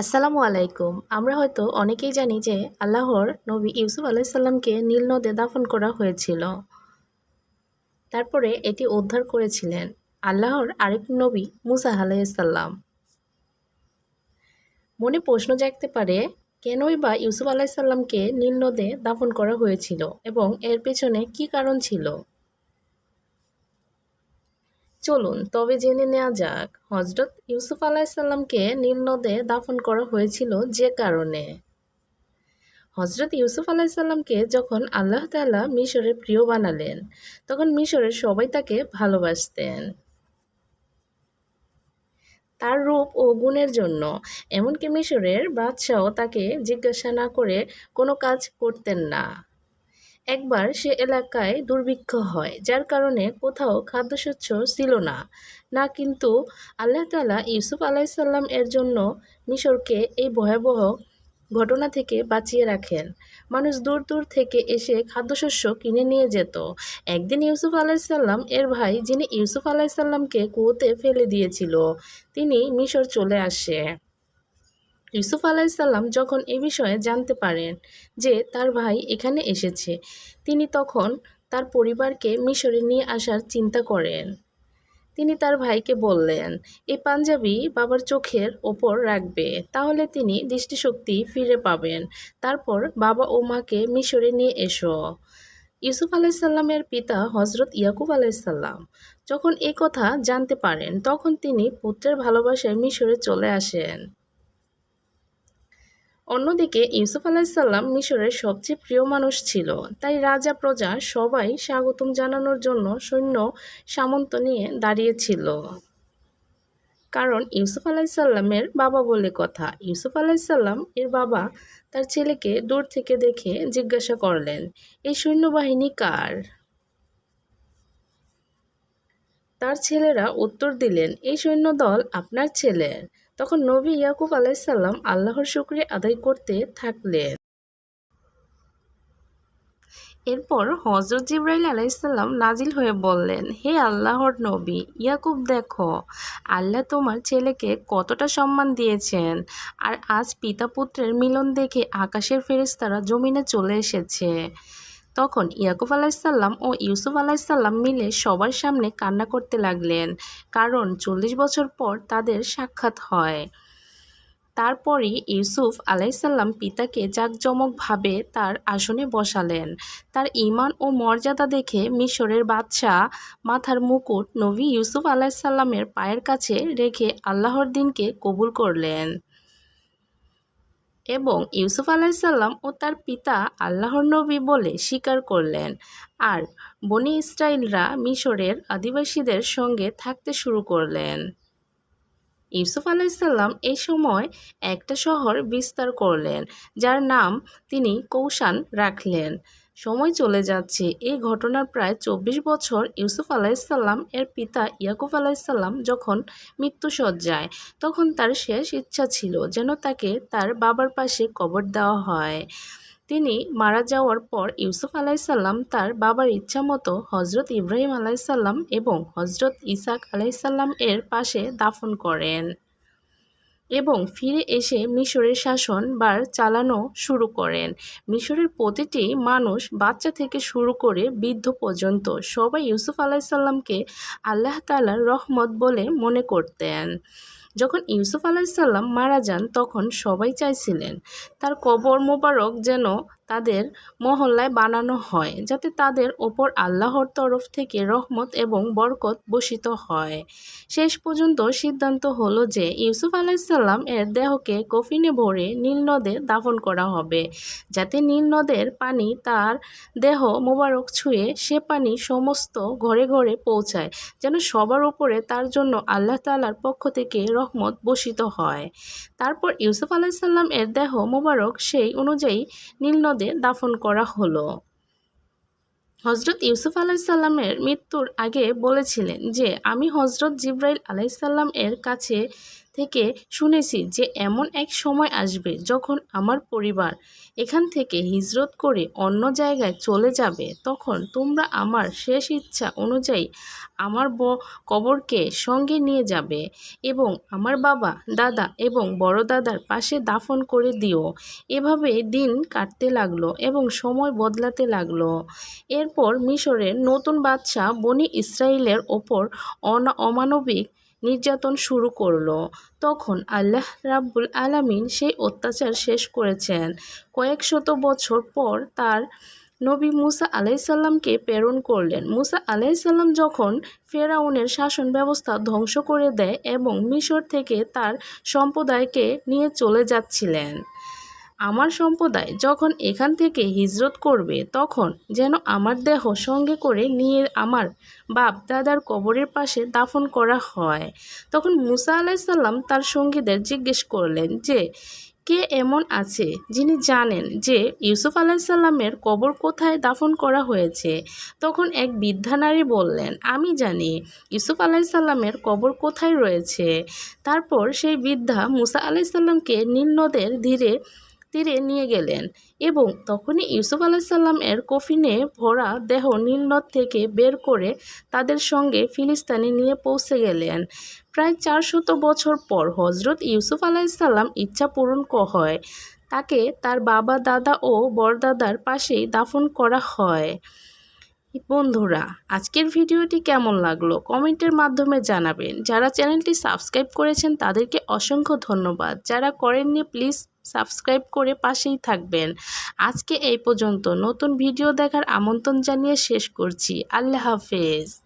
আসসালামু আলাইকুম। আমরা হয়তো অনেকেই জানি যে আল্লাহর নবী ইউসুফ আলাইসাল্লামকে নীল নদে দাফন করা হয়েছিল। তারপরে এটি উদ্ধার করেছিলেন আল্লাহর আরেক নবী মুসা আলাইসাল্লাম মনে প্রশ্ন জাগতে পারে, কেনই বা ইউসুফ আলাইসাল্লামকে নীল নদে দাফন করা হয়েছিল এবং এর পেছনে কি কারণ ছিল? চলুন, তবে জেনে নেওয়া যাক, হজরত ইউসুফ আলাইসাল্লামকে নীল নদে দাফন করা হয়েছিল যে কারণে। হজরত ইউসুফ আলাইসাল্লামকে যখন আল্লাহ তাল্লাহ মিশরের প্রিয় বানালেন, তখন মিশরের সবাই তাকে ভালোবাসতেন। তার রূপ ও গুণের জন্য, এমনকি মিশরের বাদশাহ তাকে জিজ্ঞাসা না করে কোনো কাজ করতেন না। একবার সে এলাকায় দুর্ভিক্ষ হয়, যার কারণে কোথাও খাদ্যশস্য ছিল না। না, কিন্তু আল্লাহ তালা ইউসুফ আলাইসাল্লাম এর জন্য মিশরকে এই ভয়াবহ ঘটনা থেকে বাঁচিয়ে রাখেন। মানুষ দূর দূর থেকে এসে খাদ্যশস্য কিনে নিয়ে যেত। একদিন ইউসুফ আলাইসাল্লাম এর ভাই, যিনি ইউসুফ আলাইসাল্লামকে কুয়োতে ফেলে দিয়েছিল, তিনি মিশর চলে আসে। ইউসুফ আলাইসাল্লাম যখন এ বিষয়ে জানতে পারেন যে তার ভাই এখানে এসেছে, তিনি তখন তার পরিবারকে মিশরে নিয়ে আসার চিন্তা করেন। তিনি তার ভাইকে বললেন এই পাঞ্জাবি বাবার চোখের ওপর রাখবে, তাহলে তিনি দৃষ্টিশক্তি ফিরে পাবেন। তারপর বাবা ও মাকে মিশরে নিয়ে এসো। ইউসুফ আলাইসাল্লামের পিতা হজরত ইয়াকুব আলাইসাল্লাম যখন এই কথা জানতে পারেন, তখন তিনি পুত্রের ভালোবাসায় মিশরে চলে আসেন। অন্যদিকে ইউসুফ আলাহিসাল্লাম মিশরের সবচেয়ে প্রিয় মানুষ ছিল। তাই রাজা, প্রজা সবাই স্বাগতম জানানোর জন্য সৈন্য সামন্ত নিয়ে দাঁড়িয়েছিল কারণ ইউসুফ আলাহিসাল্লামের বাবা বলে কথা। ইউসুফ আলাহিসাল্লাম এর বাবা তার ছেলেকে দূর থেকে দেখে জিজ্ঞাসা করলেন, এই সৈন্যবাহিনী কার? তার ছেলেরা উত্তর দিলেন, এই সৈন্যদল আপনার ছেলের তখন নবী ইয়াকুব আলাইসাল্লাম আল্লাহর শুক্রিয়া আদায় করতে থাকলেন। এরপর হজরত জিব্রাইল আলাইসাল্লাম নাজিল হয়ে বললেন, হে আল্লাহর নবী, ইয়াকুব দেখো, আল্লাহ তোমার ছেলেকে কতটা সম্মান দিয়েছেন, আর আজ পিতা পুত্রের মিলন দেখে আকাশের ফেরেস্তারা জমিনে চলে এসেছে। তখন ইয়াকুব আলাইসাল্লাম ও ইউসুফ আলাইসাল্লাম মিলে সবার সামনে কান্না করতে লাগলেন, কারণ চল্লিশ বছর পর তাদের সাক্ষাৎ হয়। তারপরই ইউসুফ আলাইসাল্লাম পিতাকে জাঁকজমকভাবে তার আসনে বসালেন। তার ইমান ও মর্যাদা দেখে মিশরের বাদশাহ মাথার মুকুট নবী ইউসুফ আলাইসাল্লামের পায়ের কাছে রেখে আল্লাহর দিনকে কবুল করলেন। এবং ইউসুফ আলাইসাল্লাম ও তার পিতা আল্লাহর নবী বলে স্বীকার করলেন। আর বনি ইসরায়েলরা মিশরের আদিবাসীদের সঙ্গে থাকতে শুরু করলেন। ইউসুফ আলাইসাল্লাম এই সময় একটা শহর বিস্তার করলেন, যার নাম তিনি কৌশান রাখলেন। সময় চলে যাচ্ছে। এই ঘটনার প্রায় চব্বিশ বছর ইউসুফ আলাইসাল্লাম এর পিতা ইয়াকুব আলাইসাল্লাম যখন মৃত্যুসজ্জায় তখন তার শেষ ইচ্ছা ছিল যেন তাকে তার বাবার পাশে কবর দেওয়া হয়। তিনি মারা যাওয়ার পর ইউসুফ আলাইসাল্লাম তার বাবার ইচ্ছা মতো হজরত ইব্রাহিম আলাইসাল্লাম এবং হজরত ইসাক আলাইসাল্লাম এর পাশে দাফন করেন এবং ফিরে এসে মিশরের শাসন বার চালানো শুরু করেন। মিশরের প্রতিটি মানুষ বাচ্চা থেকে শুরু করে বৃদ্ধ পর্যন্ত সবাই ইউসুফ আলাইসাল্লামকে আল্লাহ তালার রহমত বলে মনে করতেন। যখন ইউসুফ আলাহিসাল্লাম মারা যান তখন সবাই চাইছিলেন তার কবর মোবারক যেন তাদের মহল্লায় বানানো হয়, যাতে তাদের ওপর আল্লাহর তরফ থেকে রহমত এবং বরকত বসিত হয়। শেষ পর্যন্ত সিদ্ধান্ত হলো যে ইউসুফ আলাইসাল্লাম এর দেহকে কফিনে ভরে নীল নদে দাফন করা হবে, যাতে নীল নদের পানি তার দেহ মোবারক ছুঁয়ে সে পানি সমস্ত ঘরে ঘরে পৌঁছায়, যেন সবার উপরে তার জন্য আল্লাহ তালার পক্ষ থেকে রহমত বসিত হয়। তারপর ইউসুফ আলাইসাল্লাম এর দেহ মোবারক সেই অনুযায়ী নীল নদে দাফন করা হলো। হজরত ইউসুফ আলাইসাল্লামের মৃত্যুর আগে বলেছিলেন যে, আমি হজরত জিব্রাইল আলাইসাল্লাম এর কাছে থেকে শুনেছি যে এমন এক সময় আসবে যখন আমার পরিবার এখান থেকে হিজরত করে অন্য জায়গায় চলে যাবে। তখন তোমরা আমার শেষ ইচ্ছা অনুযায়ী আমার ব কবরকে সঙ্গে নিয়ে যাবে এবং আমার বাবা, দাদা এবং বড় দাদার পাশে দাফন করে দিও। এভাবে দিন কাটতে লাগল এবং সময় বদলাতে লাগল। এরপর মিশরের নতুন বাদশাহ বনি ইসরায়েলের ওপর অনা অমানবিক নির্যাতন শুরু করল। তখন আল্লাহ রাব্বুল আলামিন সেই অত্যাচার শেষ করেছেন। কয়েক শত বছর পর তার নবী মুসা আলাইসাল্লামকে প্রেরণ করলেন। মুসা আলাইসাল্লাম যখন ফেরাউনের শাসন ব্যবস্থা ধ্বংস করে দেয় এবং মিশর থেকে তার সম্প্রদায়কে নিয়ে চলে যাচ্ছিলেন। আমার সম্প্রদায় যখন এখান থেকে হিজরত করবে, তখন যেন আমার দেহ সঙ্গে করে নিয়ে আমার বাপ দাদার কবরের পাশে দাফন করা হয়। তখন মুসা আলাইসাল্লাম তার সঙ্গীদের জিজ্ঞেস করলেন যে, কে এমন আছে যিনি জানেন যে ইউসুফ আলাইসাল্লামের কবর কোথায় দাফন করা হয়েছে? তখন এক বৃদ্ধা নারী বললেন, আমি জানি ইউসুফ আলাইসাল্লামের কবর কোথায় রয়েছে। তারপর সেই বৃদ্ধা মুসা আলাইসাল্লামকে নীল নদের ধীরে তীরে নিয়ে গেলেন এবং তখনই ইউসুফ আলাইসাল্লাম এর কফিনে ভরা দেহ নীলনদ থেকে বের করে তাদের সঙ্গে ফিলিস্তানে নিয়ে পৌঁছে গেলেন। প্রায় চারশত বছর পর হজরত ইউসুফ আলাইসাল্লাম ইচ্ছা পূরণ হয়। তাকে তার বাবা, দাদা ও বরদাদার পাশেই দাফন করা হয়। বন্ধুরা, আজকের ভিডিওটি কেমন লাগল কমেন্টের মাধ্যমে জানাবেন। যারা চ্যানেলটি সাবস্ক্রাইব করেছেন তাদেরকে অসংখ্য ধন্যবাদ। যারা করেননি, প্লিজ সাবস্ক্রাইব করে পাশেই থাকবেন। আজকে এই পর্যন্ত। নতুন ভিডিও দেখার আমন্ত্রণ জানিয়ে শেষ করছি। আল্লাহ হাফেজ।